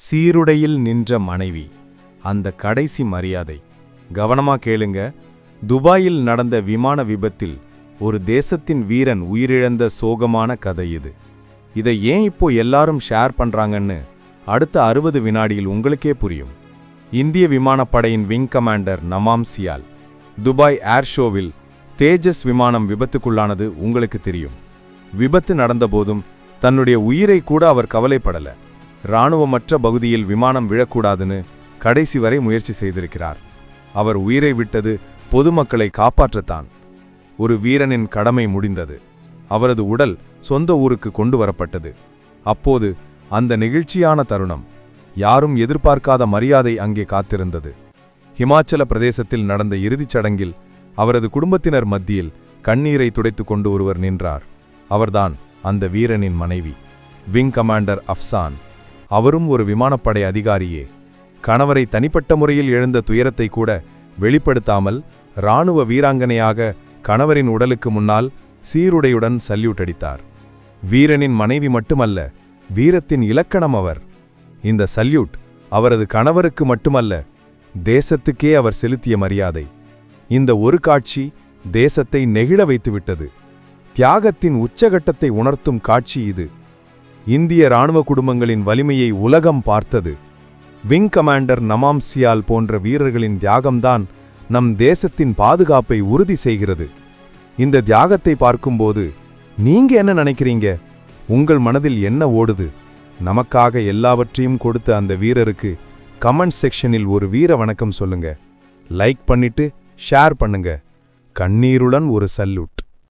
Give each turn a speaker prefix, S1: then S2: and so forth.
S1: சீருடையில் நின்ற மனைவி. அந்த கடைசி மரியாதை. கவனமா கேளுங்க. துபாயில் நடந்த விமான விபத்தில் ஒரு தேசத்தின் வீரன் உயிரிழந்த சோகமான கதை இது. இதை ஏன் இப்போ எல்லாரும் ஷேர் பண்றாங்கன்னு அடுத்த அறுபது வினாடியில் உங்களுக்கே புரியும். இந்திய விமானப்படையின் wing commander Namansh Syal Dubai air ஷோவில் தேஜஸ் விமானம் விபத்துக்குள்ளானது உங்களுக்கு தெரியும். விபத்து நடந்தபோதும் தன்னுடைய உயிரை கூட அவர் கவலைப்படல. இராணுவமற்ற பகுதியில் விமானம் விழக்கூடாதுன்னு கடைசி வரை முயற்சி செய்திருக்கிறார். அவர் உயிரை விட்டது பொதுமக்களை காப்பாற்றத்தான். ஒரு வீரனின் கடமை முடிந்தது. அவரது உடல் சொந்த ஊருக்கு கொண்டு வரப்பட்டது. அப்போது அந்த நெகிழ்ச்சியான தருணம் யாரும் எதிர்பார்க்காத மரியாதை அங்கே காத்திருந்தது. ஹிமாச்சல பிரதேசத்தில் நடந்த இறுதிச் சடங்கில் அவரது குடும்பத்தினர் மத்தியில் கண்ணீரை துடைத்துக் கொண்டு ஒருவர் நின்றார். அவர்தான் அந்த வீரனின் மனைவி. Wing commander Afshan. அவரும் ஒரு விமானப்படை அதிகாரியே. கணவரை தனிப்பட்ட முறையில் எழுந்த துயரத்தை கூட வெளிப்படுத்தாமல் இராணுவ வீராங்கனையாக கணவரின் உடலுக்கு முன்னால் சீருடையுடன் சல்யூட் அடித்தார். வீரனின் மனைவி மட்டுமல்ல வீரத்தின் இலக்கணம் அவர். இந்த சல்யூட் அவரது கணவருக்கு மட்டுமல்ல தேசத்துக்கே அவர் செலுத்திய மரியாதை. இந்த ஒரு காட்சி தேசத்தை நெகிழ வைத்துவிட்டது. தியாகத்தின் உச்சகட்டத்தை உணர்த்தும் காட்சி இது. இந்திய இராணுவ குடும்பங்களின் வலிமையை உலகம் பார்த்தது. விங் கமாண்டர் நமாம் சியால் போன்ற வீரர்களின் தியாகம்தான் நம் தேசத்தின் பாதுகாப்பை உறுதி செய்கிறது. இந்த தியாகத்தை பார்க்கும்போது நீங்க என்ன நினைக்கிறீங்க? உங்கள் மனதில் என்ன ஓடுது? நமக்காக எல்லாவற்றையும் கொடுத்த அந்த வீரருக்கு கமெண்ட் செக்ஷனில் ஒரு வீர வணக்கம் சொல்லுங்க. லைக் பண்ணிட்டு ஷேர் பண்ணுங்க. கண்ணீருடன் ஒரு சல்யூட்.